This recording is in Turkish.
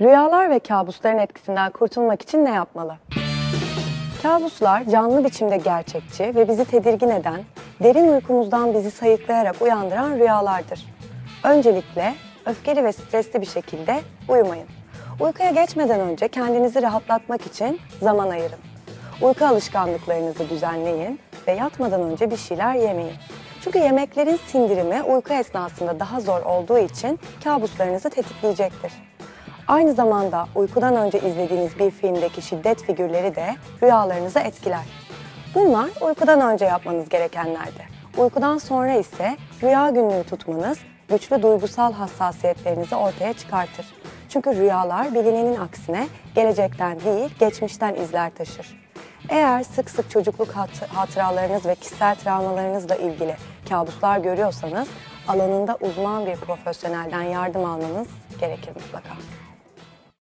Rüyalar ve kabusların etkisinden kurtulmak için ne yapmalı? Kabuslar canlı biçimde gerçekçi ve bizi tedirgin eden, derin uykumuzdan bizi sayıklayarak uyandıran rüyalardır. Öncelikle öfkeli ve stresli bir şekilde uyumayın. Uykuya geçmeden önce kendinizi rahatlatmak için zaman ayırın. Uyku alışkanlıklarınızı düzenleyin ve yatmadan önce bir şeyler yemeyin. Çünkü yemeklerin sindirimi uyku esnasında daha zor olduğu için kabuslarınızı tetikleyecektir. Aynı zamanda uykudan önce izlediğiniz bir filmdeki şiddet figürleri de rüyalarınızı etkiler. Bunlar uykudan önce yapmanız gerekenlerdi. Uykudan sonra ise rüya günlüğü tutmanız güçlü duygusal hassasiyetlerinizi ortaya çıkartır. Çünkü rüyalar bilinenin aksine gelecekten değil, geçmişten izler taşır. Eğer sık sık çocukluk hat- hatıralarınız ve kişisel travmalarınızla ilgili kabuslar görüyorsanız alanında uzman bir profesyonelden yardım almanız gerekir mutlaka.